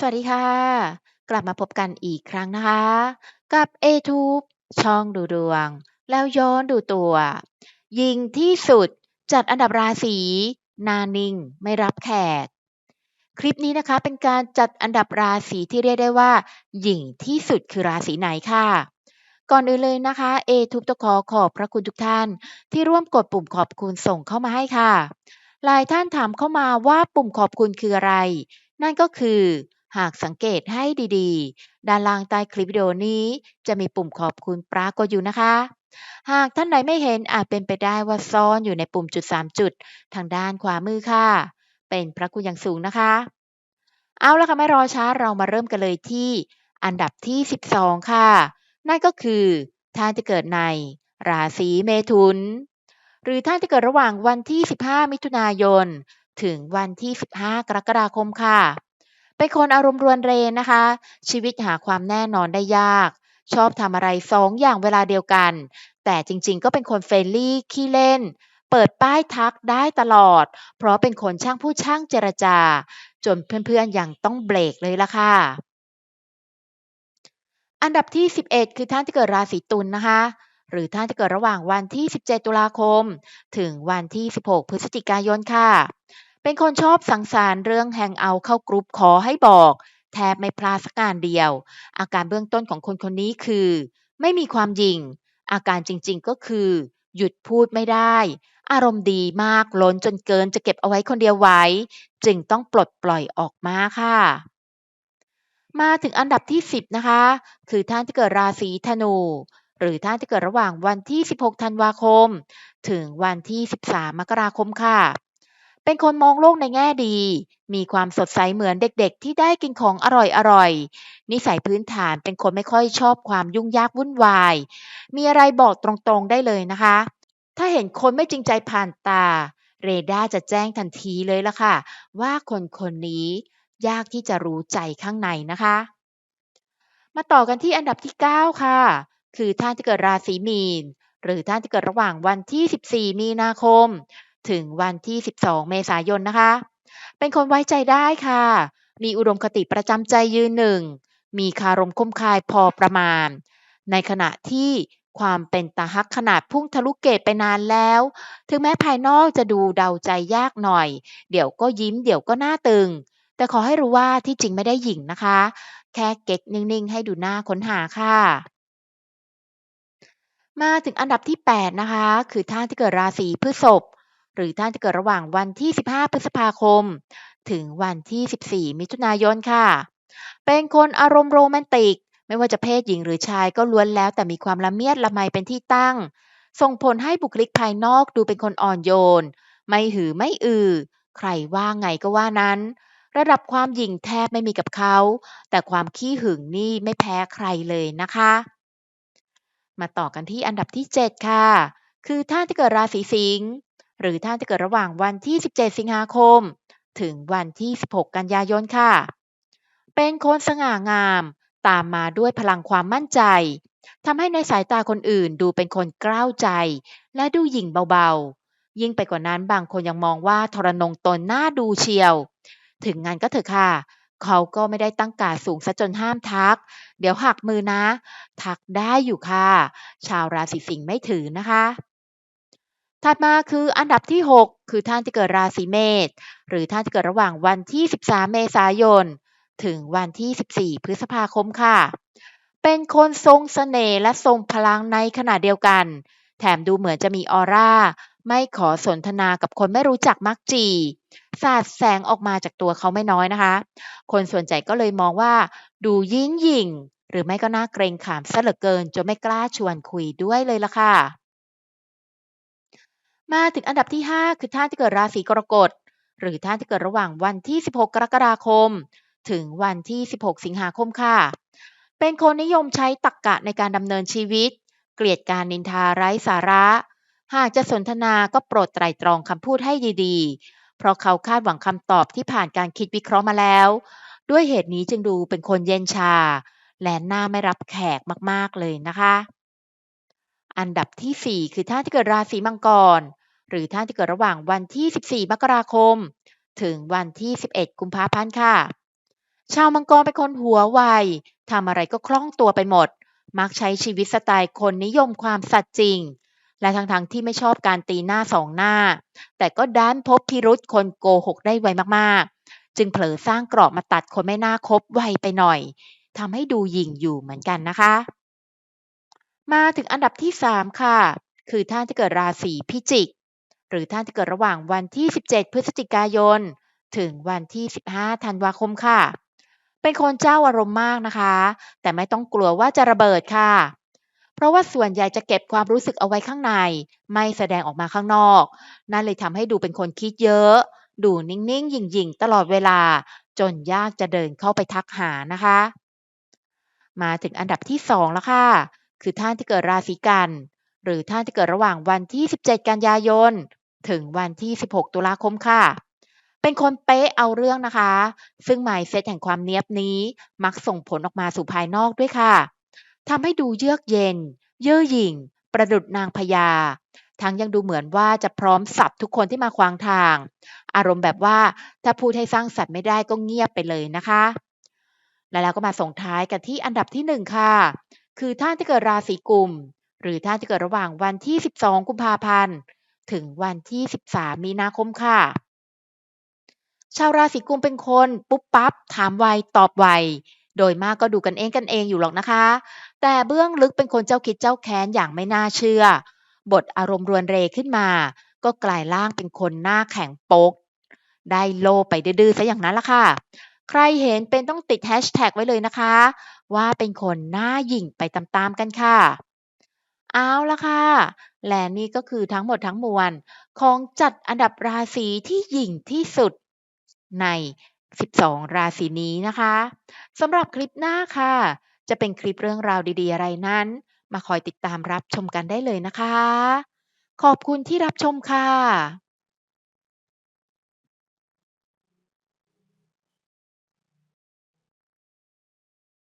สวัสดีค่ะ กลับมาพบกันอีกครั้งนะคะ กับ A-Tube ช่องดูดวง แล้วย้อนดูตัว ยิงที่สุดจัดอันดับราศีนานิ่งไม่รับแขก คลิปนี้นะคะเป็นการจัดอันดับราศีที่เรียกได้ว่า หยิ่งที่สุดคือราศีไหนค่ะ ก่อนอื่นเลยนะคะ A-Tube ต้องขอขอบพระคุณทุกท่าน ที่ร่วมกดปุ่มขอบคุณส่งเข้ามาให้ค่ะหลายท่านถามเข้ามาว่าปุ่มขอบคุณคืออะไร นั่นก็คือ หากสังเกตให้ดีๆ ด้านล่างใต้คลิปวิดีโอนี้จะมีปุ่มขอบคุณปรากฏอยู่นะคะ หากท่านไหนไม่เห็นอาจเป็นไปได้ว่าซ่อนอยู่ในปุ่มจุด 3 จุด ทางด้านขวามือค่ะ เป็นพระคุณอย่างสูงนะคะ เอาละค่ะไม่รอช้าเรามาเริ่มกันเลยที่อันดับที่ 12 ค่ะ นั่นก็คือท่านที่เกิดในราศีเมถุน หรือท่านที่เกิดระหว่างวันที่ 15 มิถุนายน ถึงวันที่ 15 กรกฎาคมค่ะ เป็นคนอารมณ์รวนเรนะคะ ชีวิตหาความแน่นอนได้ยาก ชอบทำอะไรสองอย่างเวลาเดียวกัน แต่จริงๆ ก็เป็นคนเฟรนลี่ขี้เล่น เปิดป้ายทักได้ตลอด เพราะเป็นคนช่างพูดช่างเจรจา จนเพื่อนๆยังต้องเบรกเลยล่ะค่ะ อันดับที่ 11 คือท่านที่เกิดราศีตุลนะคะหรือท่านที่เกิดระหว่างวันที่ 17 ตุลาคม ถึงวันที่ 16 พฤศจิกายนค่ะ เป็นคนชอบสังสรรค์เรื่องแฮงเอาเข้ากรุ๊ปขอให้บอก แทบไม่พลาดสักงานเดียว อาการเบื้องต้นของคนคนนี้คือ ไม่มีความหยิ่ง อาการจริงๆก็คือ หยุดพูดไม่ได้ อารมณ์ดีมากล้นจนเกินจะเก็บเอาไว้คนเดียวไว้ จึงต้องปลดปล่อยออกมาค่ะ มาถึงอันดับที่ 10 นะคะ คือท่านที่เกิดราศีธนู หรือท่านที่เกิดระหว่างวันที่ 16 ธันวาคม ถึงวันที่ 13 มกราคมค่ะ เป็นคนมองโลกในแง่ดี มีความสดใสเหมือนเด็กๆ ที่ได้กินของอร่อยๆ นิสัยพื้นฐานเป็นคนไม่ค่อยชอบความยุ่งยากวุ่นวาย มีอะไรบอกตรงๆได้เลยนะคะ ถ้าเห็นคนไม่จริงใจผ่านตา เรดาร์จะแจ้งทันทีเลยละค่ะ ว่าคนคนนี้ยากที่จะรู้ใจข้างในนะคะ มาต่อกันที่อันดับที่ 9 ค่ะ คือท่านที่เกิดราศีมีน หรือท่านที่เกิดระหว่างวันที่ 14 มีนาคม ถึงวันที่ 12 เมษายนนะคะ เป็นคนไว้ใจได้ค่ะ มีอุดมคติประจำใจยืนหนึ่ง มีคารมคมคายพอประมาณ ในขณะที่ความเป็นตาฮักขนาดพุ่งทะลุเกตไปนานแล้ว ถึงแม้ภายนอกจะดูเดาใจยากหน่อย เดี๋ยวก็ยิ้มเดี๋ยวก็หน้าตึง แต่ขอให้รู้ว่าที่จริงไม่ได้หยิ่งนะคะ แค่เก๊กนิ่งๆ ให้ดูหน่าค้นหาค่ะ มาถึงอันดับที่ 8 นะคะ คือท่านที่เกิดราศีพฤษภ หรือท่านที่เกิดระหว่างวันที่ 15 พฤษภาคม ถึงวันที่ 14 มิถุนายนค่ะ เป็นคนอารมณ์โรแมนติก ไม่ว่าจะเพศหญิงหรือชายก็ล้วนแล้วแต่มีความละเมียดละไมเป็นที่ตั้ง ส่งผลให้บุคลิกภายนอกดูเป็นคนอ่อนโยน ไม่หือไม่อือ ใครว่าไงก็ว่านั้น ระดับความหยิ่งแทบไม่มีกับเขา แต่ความขี้หึงนี่ไม่แพ้ใครเลยนะคะ มาต่อกันที่อันดับที่ 7 ค่ะ คือท่านที่เกิดราศีสิงห์ หรือท่านที่เกิดระหว่างวันที่ 17 สิงหาคม ถึงวันที่ 16 กันยายนค่ะ เป็นคนสง่างาม ตามมาด้วยพลังความมั่นใจทำให้ในสายตาคนอื่นดูเป็นคนกล้าวใจ และดูหยิ่งเบาๆ ยิ่งไปกว่านั้นบางคนยังมองว่าทรนงตนน่าดูเชียว ถึงงานก็เถอะค่ะ เขาก็ไม่ได้ตั้งกาสูงซะจนห้ามทัก เดี๋ยวหักมือนะ ทักได้อยู่ค่ะ ชาวราศีสิงห์ไม่ถือนะคะ ถัดมาคืออันดับที่ 6 คือท่านที่เกิดราศีเมษหรือท่านที่เกิดระหว่างวันที่ 13 เมษายน ถึงวันที่ 14 พฤษภาคมค่ะ เป็นคนทรงเสน่ห์และทรงพลังในขณะเดียวกัน แถมดูเหมือนจะมีออร่า ไม่ขอสนทนากับคนไม่รู้จักมักจีสาดแสงออกมาจากตัวเขาไม่น้อยนะคะ คนส่วนใหญ่ก็เลยมองว่า ดูยิ่งหยิ่ง หรือไม่ก็น่าเกรงขามซะเหลือเกินจนไม่กล้าชวนคุยด้วยเลยล่ะค่ะ มาถึงอันดับที่ 5 คือท่านที่เกิดราศีกรกฎ หรือท่านที่เกิดระหว่างวันที่ 16 กรกฎาคม ถึงวันที่ 16 สิงหาคมค่ะ เป็นคนนิยมใช้ตรกกะในการดำเนินชีวิต เกลียดการนินทาไร้สาระ หากจะสนทนาก็โปรดไตร่ตรองคำพูดให้ดีๆ เพราะเขาคาดหวังคำตอบที่ผ่านการคิดวิเคราะห์มาแล้ว ด้วยเหตุนี้จึงดูเป็นคนเย็นชา และน่าไม่รับแขกมากๆเลยนะคะ อันดับที่ 4 คือท่านที่เกิดราศีมังกร หรือท่านที่เกิดระหว่างวันที่ 14 มกราคม ถึงวันที่ 11 กุมภาพันธ์ค่ะ ชาวมังกรเป็นคนหัวไวทำอะไรก็คล่องตัวไปหมด มักใช้ชีวิตสไตล์คนนิยมความสัตย์จริง และทั้งๆทที่ไม่ชอบการตีหน้าสองหน้า แต่ก็ด้านพบพิรุษคนโกหกได้ไวมากๆ จึงเผลอสร้างกรอบมาตัดคนไม่น่าคบไวไปหน่อยทำให้ดูหยิ่งอยู่เหมือนกันนะคะ มาถึงอันดับที่ 3 ค่ะ คือท่านที่เกิดราศีพิจิก หรือท่านที่เกิดระหว่างวันที่ 17 พฤศจิกายน ถึงวันที่ 15 ธันวาคมค่ะ เป็นคนเจ้าอารมณ์มากนะคะ แต่ไม่ต้องกลัวว่าจะระเบิดค่ะ เพราะว่าส่วนใหญ่จะเก็บความรู้สึกเอาไว้ข้างใน ไม่แสดงออกมาข้างนอก นั่นเลยทำให้ดูเป็นคนคิดเยอะ ดูนิ่งๆหยิ่งๆ ตลอดเวลา จนยากจะเดินเข้าไปทักหานะคะ มาถึงอันดับที่2แล้วค่ะ คือท่านที่เกิดราศีกัน หรือท่านที่เกิดระหว่างวันที่ 17 กันยายน ถึงวันที่ 16 ตุลาคมค่ะ เป็นคนเป๊ะเอาเรื่องนะคะ ซึ่ง mindset แห่งความเนียบนี้มักส่งผลออกมาสู่ภายนอกด้วยค่ะทำให้ดูเยือกเย็น เย่อหยิ่ง ประดุจนางพญาทั้งยังดูเหมือนว่าจะพร้อมสับทุกคนที่มาขวางทาง อารมณ์แบบว่าถ้าพูดให้สร้างสรรค์ไม่ได้ก็เงียบไปเลยนะคะ และแล้วก็มาส่งท้ายกันที่อันดับที่ 1 ค่ะ คือท่านที่เกิดราศีกุม หรือท่านที่เกิดระหว่างวันที่ 12 กุมภาพันธ์ ถึงวันที่ 13 มีนาคมค่ะ ชาวราศีกุมเป็นคนปุ๊บปั๊บ ถามไวตอบไว โดยมากก็ดูกันเองกันเองอยู่หรอกนะคะ แต่เบื้องลึกเป็นคนเจ้าคิดเจ้าแค้นอย่างไม่น่าเชื่อ บทอารมณ์รวนเรขึ้นมา ก็กลายร่างเป็นคนหน้าแข็งโป๊ก ได้โลไปดื้อๆซะอย่างนั้นละค่ะ ใครเห็นเป็นต้องติดแฮชแท็กไว้เลยนะคะ ว่าเป็นคนหน้าหยิ่งไปตามๆกันค่ะ เอาละค่ะ และนี่ก็คือทั้งหมดทั้งมวล ของจัดอันดับราศีที่หยิ่งที่สุดใน 12 ราศีนี้นะคะสำหรับคลิปหน้าค่ะ จะเป็นคลิปเรื่องราวดีๆ อะไรนั้น มาคอยติดตามรับชมกันได้เลยนะคะ ขอบคุณที่รับชมค่ะ